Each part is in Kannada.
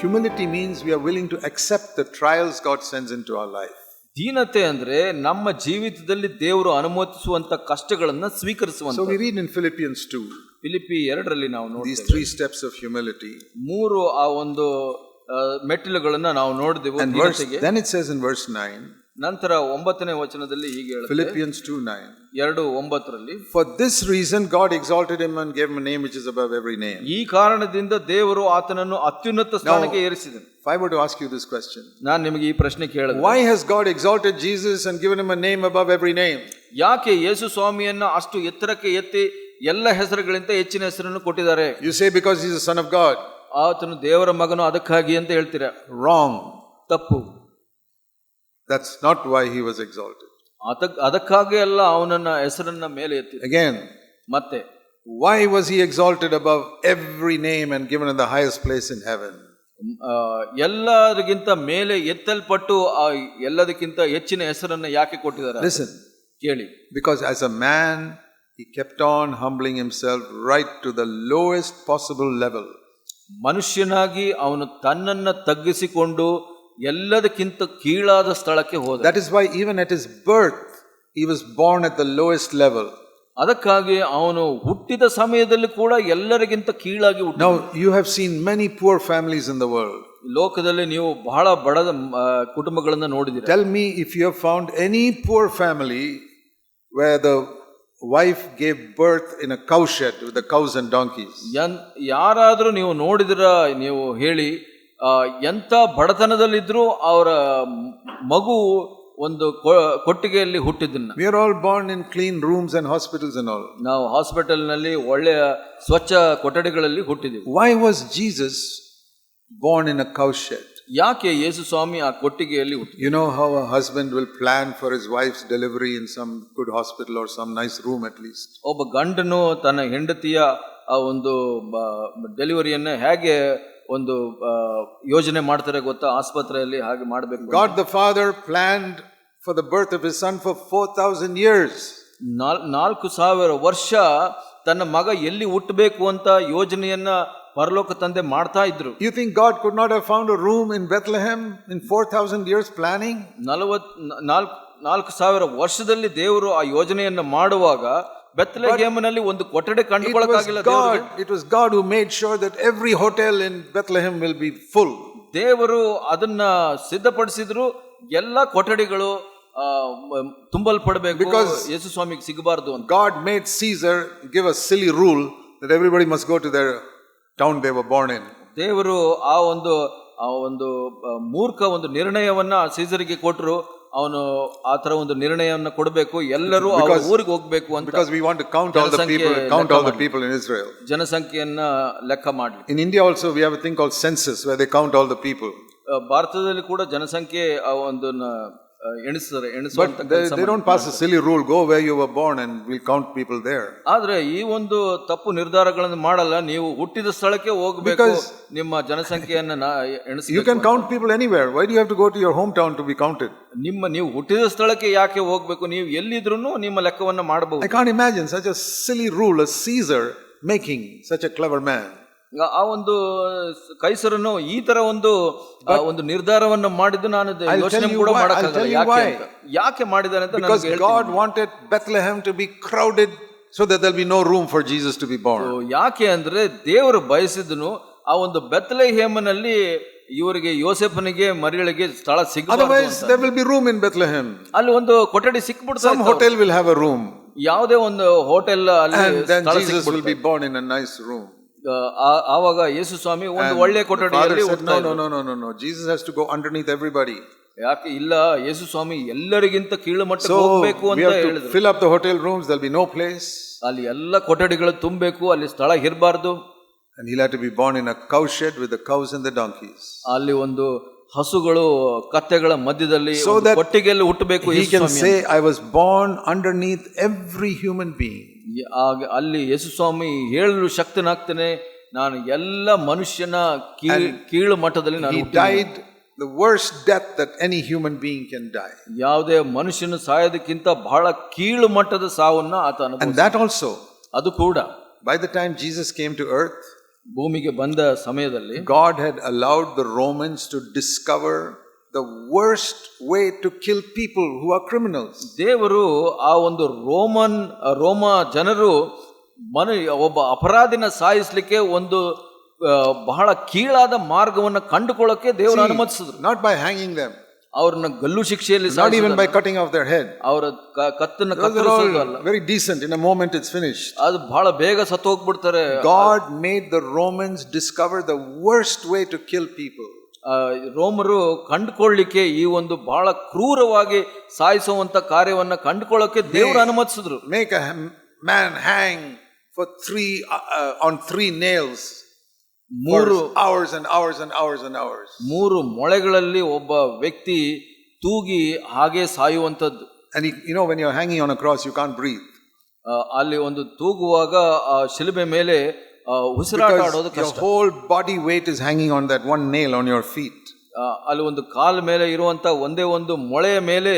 Humility means we are willing to accept the trials God sends into our life. ದೀನತೆ ಅಂದ್ರೆ ನಮ್ಮ ಜೀವಿತದಲ್ಲಿ ದೇವರು ಅನುಮತಿಸುವಂತ ಕಷ್ಟಗಳನ್ನ So ಸ್ವೀಕರಿಸುವಂತ we read in Philippians 2 Philippi ಎರಡರಲ್ಲಿ ನಾವು these ನೋಡ್ತೇವೆ three steps of humility. ಮೂರು ಆ ಒಂದು ಆ, ಮೆಟ್ಟಿಲುಗಳನ್ನ ನಾವು ನೋಡಿದೆವು And verse, ದೀನತೆಗೆ then it says in verse 9, ನಂತರ ಒಂಬತ್ತನೇ ವಚನದಲ್ಲಿ ಈಗ ಫಿಲಿಪಿಯನ್ಸ್ ಟು ನೈನ್ ಎರಡು ಒಂಬತ್ತರಲ್ಲಿ for this reason God exalted him and gave name which is above every name ಈ ಕಾರಣದಿಂದ ದೇವರು ಆತನನ್ನು ಅತ್ಯುನ್ನತ ಸ್ಥಾನಕ್ಕೆ ಏರಿಸಿದನು. I to ask you this question ನಾನು ನಿಮಗೆ ಈ ಪ್ರಶ್ನೆ ಕೇಳಿದೆ why has God exalted Jesus and given him a name above every name ಯಾಕೆ ಯೇಸು ಸ್ವಾಮಿಯನ್ನು ಅಷ್ಟು ಎತ್ತರಕ್ಕೆ ಎತ್ತಿ ಎಲ್ಲ ಹೆಸರುಗಳಿಂದ ಹೆಚ್ಚಿನ ಹೆಸರನ್ನು ಕೊಟ್ಟಿದ್ದಾರೆ? You say because he's son of God ಆತನು ದೇವರ ಮಗನು ಅದಕ್ಕಾಗಿ ಅಂತ ಹೇಳ್ತೀರಾ? ರಾಂಗ್ ತಪ್ಪು. That's not why he was exalted. ಆತ ಅದಕ್ಕಾಗಿ ಅಲ್ಲ ಅವನನ್ನ ಹೆಸರನ್ನ ಮೇಲೆ ಎತ್ತಿ Again, ಮತ್ತೆ why was he exalted above every name and given in the highest place in heaven? ಆ, ಎಲ್ಲರಿಗಿಂತ ಮೇಲೆ ಎತ್ತಲ್ಪಟ್ಟು ಆ ಎಲ್ಲದಕ್ಕಿಂತ ಹೆಚ್ಚಿನ ಹೆಸರನ್ನ ಯಾಕೆ ಕೊಟ್ಟಿದ್ದಾರೆ Listen, ಕೇಳಿ because as a man, he kept on humbling himself right to the lowest possible level. ಮನುಷ್ಯನಾಗಿ ಅವನು ತನ್ನನ್ನ ತಗ್ಗಿಸಿಕೊಂಡು ಎಲ್ಲದಕ್ಕಿಂತ ಕೀಳಾದ ಸ್ಥಳಕ್ಕೆ ಹೋದ That is why, even at his birth, he was born at the lowest level. ಅದಕ್ಕಾಗಿ ಅವನು ಹುಟ್ಟಿದ ಸಮಯದಲ್ಲಿ ಕೂಡ ಎಲ್ಲರಿಗಿಂತ ಕೀಳಾಗಿ ಹುಟ್ಟ Now, you have seen many poor families in the world. ಲೋಕದಲ್ಲಿ ನೀವು ಬಹಳ ಬಡದ ಆ, ಕುಟುಂಬಗಳನ್ನ ನೋಡಿದಿರ Tell me if you have found any poor family where the wife gave birth in a cowshed with the cows and donkeys. ಯಾರಾದ್ರೂ ನೀವು ನೋಡಿದಿರ ನೀವು ಹೇಳಿ ಆ, ಬಡತನದಲ್ಲಿದ್ದರೂ ಅವರ ಮಗು ಒಂದು ಕೊಟ್ಟಿಗೆಯಲ್ಲಿ ಹುಟ್ಟಿದ್ದನ್ನು we are all born in clean rooms and hospitals and all ನಾವು ಹಾಸ್ಪಿಟಲ್ನಲ್ಲಿ ಒಳ್ಳೆಯ ಸ್ವಚ್ಛ ಕೊಠಡಿಗಳಲ್ಲಿ ಹುಟ್ಟಿದ್ದೀವಿ why was Jesus born in a cowshed? ಯಾಕೆ ಯೇಸು ಸ್ವಾಮಿ ಆ ಕೊಟ್ಟಿಗೆಯಲ್ಲಿ you know how husband will plan for his wife's delivery in some good hospital or some nice room at least. ಒಬ್ಬ ಗಂಡನು ತನ್ನ ಹೆಂಡತಿಯ ಆ ಒಂದು ಡೆಲಿವರಿಯನ್ನು ಹೇಗೆ ಒಂದು ಯೋಜನೆ ಮಾಡ್ತಾರೆ ಗೊತ್ತಾ? ಆಸ್ಪತ್ರೆಯಲ್ಲಿ ಹಾಗೆ ಮಾಡಬೇಕು God the father planned for the birth of his son for four thousand years ನಾಲ್ಕು ಸಾವಿರ ವರ್ಷ ತನ್ನ ಮಗ ಎಲ್ಲಿ ಹುಟ್ಟಬೇಕು ಅಂತ ಯೋಜನೆಯನ್ನ ಪರಲೋಕ ತಂದೆ ಮಾಡ್ತಾ ಇದ್ರು. You think God could not have found a room in Bethlehem in four thousand years planning ನಲವತ್ ನಾಲ್ಕು ನಾಲ್ಕು ಸಾವಿರ ವರ್ಷದಲ್ಲಿ ದೇವರು ಆ ಯೋಜನೆಯನ್ನು ಮಾಡುವಾಗ ಬೆತ್ತಲೆ ಗೇಮ್ನಲ್ಲಿ ಒಂದು ಕೊಠಡಿ ಕಂಡುಕೊಳ್ಳಕಾಗಿಲ್ಲ God it was God who made sure that every hotel in Bethlehem will be full ದೇವರು ಅದನ್ನ ಸಿದ್ಧಪಡಿಸಿದ್ರು ಎಲ್ಲ ಕೊಠಡಿಗಳು ತುಂಬಲ್ಪಡಬೇಕು ಬಿಕಾಸ್ ಯೇಸು ಸ್ವಾಮಿಗೆ ಸಿಗಬಾರದು ಅಂತ. God made Caesar give a silly rule that everybody must go to their town they were born in ದೇವರು ಆ ಒಂದು ಆ ಒಂದು ಮೂರ್ಖ ಒಂದು ನಿರ್ಣಯವನ್ನ ಸೀಸರಿಗೆ ಕೊಟ್ಟರು ಅವನು ಆ ತರ ಒಂದು ನಿರ್ಣಯವನ್ನು ಕೊಡಬೇಕು. ಎಲ್ಲರೂ ಆ ಊರಿಗೆ ಹೋಗಬೇಕು ಅಂತ ಜನಸಂಖ್ಯೆಯನ್ನು ಲೆಕ್ಕ ಮಾಡಿ in India also we have think all census where they count all the people ಭಾರತದಲ್ಲಿ ಕೂಡ ಜನಸಂಖ್ಯೆ ಆ ಒಂದು ಎಣಿಸ್ತಾರೆ ಎಣಿಸುವಂತ But they, they don't pass a silly rule, go where you were born and we'll count people there. ಆದ್ರೆ ಈ ಒಂದು ತಪ್ಪು ನಿರ್ಧಾರಗಳನ್ನು ಮಾಡಲ್ಲ ನೀವು ಹುಟ್ಟಿದ ಸ್ಥಳಕ್ಕೆ ಹೋಗ್ಬೇಕು Because- ನಿಮ್ಮ ಜನಸಂಖ್ಯೆಯನ್ನ ನಾ- You ಎಣಿಸ್ಬೇಕು can count people anywhere. Why do you have to go to your hometown to be counted? ನಿಮ್ಮ ನೀವು ಹುಟ್ಟಿದ ಸ್ಥಳಕ್ಕೆ ಯಾಕೆ ಹೋಗ್ಬೇಕು ನೀವು ಎಲ್ಲಿದ್ರು ನಿಮ್ಮ ಲೆಕ್ಕವನ್ನ ಮಾಡಬಹುದು I can't imagine such a silly rule, a Caesar making such a clever man. ಆ ಒಂದು ಕೈಸರನು ಈ ತರ ಒಂದು ನಿರ್ಧಾರವನ್ನ ಮಾಡಿದ್ದು ನಾನು ಯೋಚನೆ ಕೂಡ ಮಾಡಕ್ಕಂತೆ ಯಾಕೆ ಯಾಕೆ ಮಾಡಿದಾನೆ ಅಂತ ನಾನ್ God wanted Bethlehem to be crowded so that there'll be no room for Jesus to be born ಯಾಕೆ ಅಂದ್ರೆ ದೇವ್ರು ಬಯಸಿದ್ರುನು ಆ ಒಂದು ಬೆತ್ಲೆಹೆಮ್ನಲ್ಲಿ ಇವರಿಗೆ ಯೋಸೆಫನಿಗೆ ನಿಗೆ ಸ್ಥಳ ಸಿಕ್ byes will be room in Bethlehem ಅಲ್ಲಿ ಒಂದು ಕೊಠಡಿ ಸಿಕ್ಬುಡ್ಸ್ hotel will have a room ಯಾವುದೇ ಒಂದು ಹೋಟೆಲ್ ಅಲ್ಲಿ born in a nice room. ಆ- ಆವಾಗ ಯೇಸು ಸ್ವಾಮಿ ಒಂದು And ಒಳ್ಳೆ the father ಕೊಠಡಿಯಲ್ಲಿ said, ಹುಟ್ಟುತ್ತಾ no, no, ಇದ್ರು. no, no, no, no. Jesus has to go underneath everybody. ಯಾಕೆ ಇಲ್ಲ ಯೇಸು ಸ್ವಾಮಿ ಎಲ್ಲರಿಗಿಂತ ಕೀಳು ಮಟ್ಟಕ್ಕೆ So ಹೋಗ್ಬೇಕು we ಅಂತ have to ಹೇಳಿದ್ರು fill up the hotel rooms. There'll be no place. ಅಲ್ಲಿ ಎಲ್ಲ ಕೊಠಡಿಗಳು ತುಂಬಬೇಕು ಅಲ್ಲಿ ಸ್ಥಳ ಇರಬಾರ್ದು And he'll have to be born in a cowshed with the cows and the donkeys. ಅಲ್ಲಿ ಒಂದು ಹಸುಗಳು ಕತ್ತೆಗಳ ಮಧ್ಯದಲ್ಲಿ So ಒಂದು that ಕೊಟ್ಟಿಗೆಯಲ್ಲಿ ಹುಟ್ಟಬೇಕು He Yesu can Swami say, I was born underneath every human being. ಅಂತ. ಆಗ ಅಲ್ಲಿ ಯೇಸು ಸ್ವಾಮಿ ಹೇಳಲು ಶಕ್ತನಾಗ್ತಾನೆ ನಾನು ಎಲ್ಲ ಮನುಷ್ಯನ ಕೀಳ್ ಕೀಳು ಮಟ್ಟದಲ್ಲಿ ನಾನು He ಹುಟ್ಟಿದ್ದೀನಿ. died the worst death that any human being can die. ಯಾವುದೇ ಮನುಷ್ಯನು ಸಾಯೋದಕ್ಕಿಂತ ಬಹಳ ಕೀಳು ಮಟ್ಟದ ಸಾವನ್ನ ಆತ ಅನುಭವಿಸಿದ. And that also, ಅದು ಕೂಡ by the time Jesus came to earth, ಭೂಮಿಗೆ ಬಂದ ಸಮಯದಲ್ಲಿ God had allowed the Romans to discover the worst way to kill people who are criminals. ದೇವರು ಆ ಒಂದು ರೋಮನ್ ರೋಮ ಜನರು ಮನ ಒಬ್ಬ ಅಪರಾಧಿನ ಸಾಯಿಸ್ಲಿಕ್ಕೆ ಒಂದು ಆ, ಬಹಳ ಕೀಳಾದ ಮಾರ್ಗವನ್ನ ಕಂಡುಕೊಳ್ಳಕ್ಕೆ ದೇವರು ಅನುಮತಿಸಿದ್ರು Not by hanging them, ಅವ್ರನ್ನ ಗಲ್ಲು ಶಿಕ್ಷೆಯಲ್ಲಿ not ಸಾಯಿಸೋದಲ್ಲ. even by cutting off their head. ಅವರ ಕ- ಕತ್ತನ್ನ Those are ಕತ್ತರಿಸೋದು ಅಲ್ಲ all very decent. In a moment, it's finished. ಅದು ಬಹಳ ಬೇಗ ಸತ್ತು ಹೋಗ್ಬಿಡ್ತಾರೆ God made the Romans discover the worst way to kill people. ರೋಮರು ಕಂಡುಕೊಳ್ಳಿಕ್ಕೆ ಈ ಒಂದು ಬಹಳ ಕ್ರೂರವಾಗಿ ಸಾಯಿಸುವಂಥ ಕಾರ್ಯವನ್ನು ಕಂಡುಕೊಳ್ಳೋಕೆ ದೇವರು ಅನುಮತಿಸಿದ್ರು. Make man hang for three on three nails ಮೂರು hours and hours and hours and hours ಮೂರು ಮೊಳೆಗಳಲ್ಲಿ ಒಬ್ಬ ವ್ಯಕ್ತಿ ತೂಗಿ ಹಾಗೆ ಸಾಯುವಂಥದ್ದು. And you know when you hanging on a cross you can't breathe ಅಲ್ಲಿ ಒಂದು ತೂಗುವಾಗ ಆ ಶಿಲುಬೆ ಮೇಲೆ ಉಸಿರಾಟ ಆಡೋದು because your ಕಷ್ಟ whole body weight is hanging on that one nail on your feet. ಆ, ಅಲ್ಲಿ ಒಂದು ಕಾಲ ಮೇಲೆ ಇರುವಂತ ಒಂದೇ ಒಂದು ಮೊಳೆಯ ಮೇಲೆ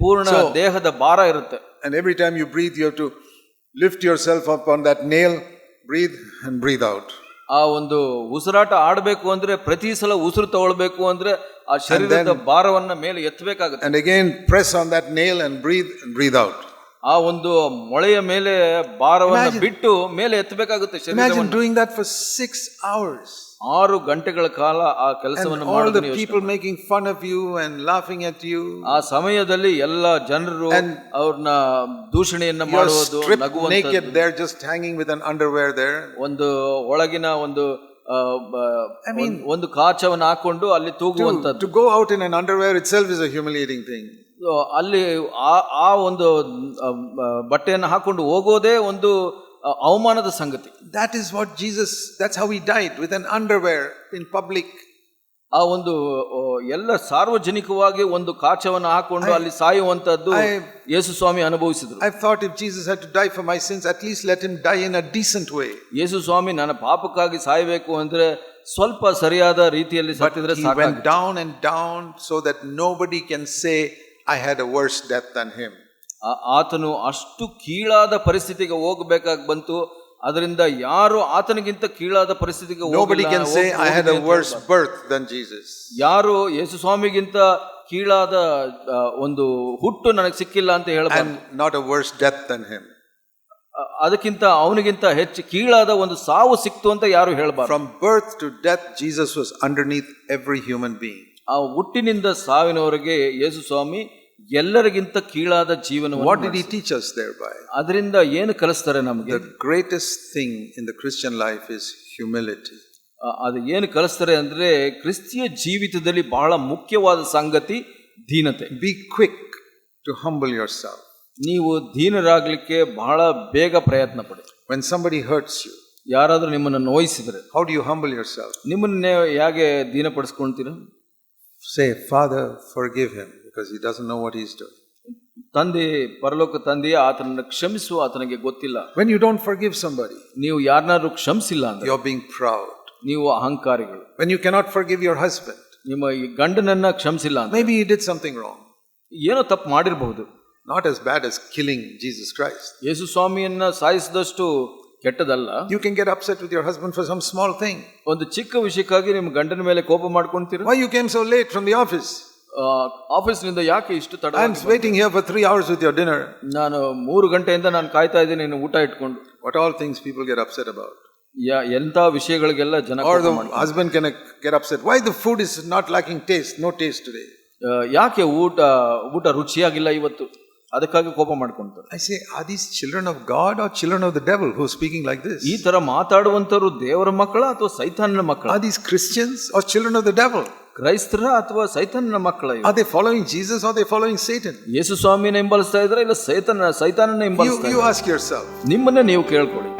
ಪೂರ್ಣ ದೇಹದ ಭಾರ ಇರುತ್ತೆ And every time you breathe, you have to lift yourself up on that nail, breathe, and breathe out. ಆ ಒಂದು ಉಸಿರಾಟ ಆಡಬೇಕು ಅಂದ್ರೆ ಪ್ರತಿ ಸಲ ಉಸಿರು ತಗೊಳ್ಬೇಕು ಅಂದ್ರೆ ಆ ಶರೀರದ ಭಾರವನ್ನ ಮೇಲೆ ಎತ್ತಬೇಕಾಗುತ್ತೆ And again, press on that nail and breathe and breathe out. ಆ ಒಂದು ಮೊಳೆಯ ಮೇಲೆ ಭಾರವನ್ನ ಬಿಟ್ಟು ಮೇಲೆ ಎತ್ತಬೇಕಾಗುತ್ತೆ ಶರೀರ Imagine doing that for six hours. ಆರು ಗಂಟೆಗಳ ಕಾಲ ಆ And ಕೆಲಸವನ್ನು all ಮಾಡೋದು the people making fun of you and laughing at you. ಆ ಸಮಯದಲ್ಲಿ ಎಲ್ಲ ಜನರು ಅವ್ರನ್ನ ದೂಷಣೆಯನ್ನ You're ಮಾಡುವುದು stripped ನಗುವಂತ naked there, just hanging with an underwear there. ಒಂದು ಒಳಗಿನ ಒಂದು ಆ, ಬ- ಒಂದ್- ಒಂದು ಕಾಚವನ್ನು ಹಾಕೊಂಡು ಅಲ್ಲಿ ತೂಗುವಂತದ್ದು To go out in an underwear itself is a humiliating thing. ಅಲ್ಲಿ ಆ ಆ ಒಂದು ಬಟ್ಟೆಯನ್ನು ಹಾಕೊಂಡು ಹೋಗೋದೇ ಒಂದು ಅವಮಾನದ ಸಂಗತಿ. That is what Jesus that's how he died with an underwear in public ಆ ಒಂದು ಎಲ್ಲ ಸಾರ್ವಜನಿಕವಾಗಿ ಒಂದು ಕಾಚವನ್ನು ಹಾಕೊಂಡು ಅಲ್ಲಿ ಸಾಯುವಂತದ್ದು ಯೇಸು ಸ್ವಾಮಿ ಅನುಭವಿಸಿದ್ರು. I thought if Jesus had to die for my sins at least let him die in a decent way ಯೇಸು ಸ್ವಾಮಿ ನನ್ನ ಪಾಪಕ್ಕಾಗಿ ಸಾಯಬೇಕು ಅಂದ್ರೆ ಸ್ವಲ್ಪ ಸರಿಯಾದ ರೀತಿಯಲ್ಲಿ ಸತ್ತಿದ್ರೆ He down went down and down so can nobody can say, I had a worse death than him. ಆ- ಆತನು ಅಷ್ಟು ಕೀಳಾದ ಪರಿಸ್ಥಿತಿಗೆ ಹೋಗ್ಬೇಕಾಗಿ ಬಂತು ಅದರಿಂದ ಯಾರು ಆತನಿಗಿಂತ ಕೀಳಾದ ಪರಿಸ್ಥಿತಿಗೆ Nobody ಹೋಗಿಲ್ಲ, can say, ಹೋಗ್- I had ಹೋಗಿದೆ a ಅಂತ worse ಹೇಳ್ಬಾರ್ದು. birth than Jesus. ಯಾರು ಯೇಸು ಸ್ವಾಮಿಗಿಂತ ಕೀಳಾದ ಆ, ಒಂದು ಹುಟ್ಟು ನನಗೆ ಸಿಕ್ಕಿಲ್ಲ ಅಂತ ಹೇಳಬಾರ್ದು And not a worse death than him. ಅ- ಅದಕ್ಕಿಂತ ಅವನಿಗಿಂತ ಹೆಚ್ಚು ಕೀಳಾದ ಒಂದು ಸಾವು ಸಿಕ್ತು ಅಂತ ಯಾರು ಹೇಳಬಾರ್ದು From birth to death, Jesus was underneath every human being. ಆ ಹುಟ್ಟಿನಿಂದ ಸಾವಿನವರೆಗೆ ಯೇಸು ಸ್ವಾಮಿ ಎಲ್ಲರಿಗಿಂತ ಕೀಳಾದ ಜೀವನ ವಾಟ್ did ಈ ಟೀಚರ್ಸ್ us ಬಾಯ್ ಅದರಿಂದ ಏನು ಕಲಿಸ್ತಾರೆ ನಮಗೆ? Greatest thing in the Christian life is humility. ಅದು ಏನು ಕಲಿಸ್ತಾರೆ ಅಂದರೆ ಕ್ರಿಸ್ತಿಯ ಜೀವಿತದಲ್ಲಿ ಬಹಳ ಮುಖ್ಯವಾದ ಸಂಗತಿ ದೀನತೆ. Be quick to humble yourself ನೀವು ದೀನರಾಗಲಿಕ್ಕೆ ಬಹಳ ಬೇಗ ಪ್ರಯತ್ನ ಪಡಿ. ವೆನ್ ಸಂಬಡಿ ಹರ್ಟ್ಸ್ ಯು ಯಾರಾದರೂ ನಿಮ್ಮನ್ನು ನೋಯಿಸಿದರೆ how do you humble yourself ನಿಮ್ಮನ್ನೇ ಹೇಗೆ ದೀನಪಡಿಸ್ಕೊಳ್ತೀರ? Say, Father, forgive him because he doesn't know what he's doing. ತಂದೆ ಪರಲೋಕ ತಂದೆಯೇ ಆತನನ್ನು ಕ್ಷಮಿಸು ಆತನಿಗೆ ಗೊತ್ತಿಲ್ಲ When you don't forgive somebody, ನೀವು ಯಾರನ್ನಾದ್ರೂ ಕ್ಷಮಿಸಿಲ್ಲ ಅಂದ್ರೆ you're being proud. ನೀವು ಅಹಂಕಾರಿಗಳು When you cannot forgive your husband, ನಿಮ್ಮ ಈ ಗಂಡನನ್ನ ಕ್ಷಮಿಸಿಲ್ಲ ಅಂತ maybe he did something wrong. ಏನೋ ತಪ್ಪು ಮಾಡಿರಬಹುದು Not as bad as killing Jesus Christ. ಯೇಸು ಸ್ವಾಮಿಯನ್ನ ಸಾಯಿಸಿದಷ್ಟು ಕೆಟ್ಟದಲ್ಲ you can get upset with your husband for some small thing ಒಂದು ಚಿಕ್ಕ ವಿಷಯಕ್ಕಾಗಿ ನಿಮ್ಮ ಗಂಡನ ಮೇಲೆ ಕೋಪ ಮಾಡ್ಕೊಂತೀರಿ? You can so late from the office ಆಫೀಸ್ನಿಂದ ಯಾಕೆ ಇಷ್ಟು ತಡ I am waiting here for three hours with your dinner ನಾನು ಮೂರು ಗಂಟೆಯಿಂದ ನಾನು ಕಾಯ್ತಾ ಇದ್ದೀನಿ ನೀನು ಊಟ ಇಟ್ಕೊಂಡು. What all things people get upset about ಯಾ ಎಂಥ ವಿಷಯಗಳಿಗೆಲ್ಲ ಜನ husband can get upset why the food is not lacking taste no taste today ಯಾಕೆ ಊಟ ಊಟ ರುಚಿಯಾಗಿಲ್ಲ ಇವತ್ತು? ಅದಕ್ಕಾಗಿ ಕೋಪ ಮಾಡ್ಕೊಂತಾರೆ. I say are these children of God are children of the devil who speaking like this ಈ ತರ ಮಾತಾಡುವಂತರು ದೇವರ ಮಕ್ಕಳ ಅಥವಾ ಸೈತಾನನ ಮಕ್ಕಳ? Are these Christians are children of the devil ಕ್ರೈಸ್ತರ ಅಥವಾ ಸೈತಾನನ ಮಕ್ಕಳ are they following Jesus are they following Satan ಯೇಸು ಸ್ವಾಮಿಯನ್ನ ಹಿಂಬಲಿಸ್ತಾ ಇದ್ರೆ ಇಲ್ಲ ಸೈತನ ಸೈತಾನನ ಹಿಂಬಲಿಸ್ತಾ ಯು ಆಸ್ಕ್ ಯುವರ್ಸೆಲ್ಫ್ ನಿಮ್ಮನ್ನ ನೀವು ಕೇಳ್ಕೊಳ್ಳಿ.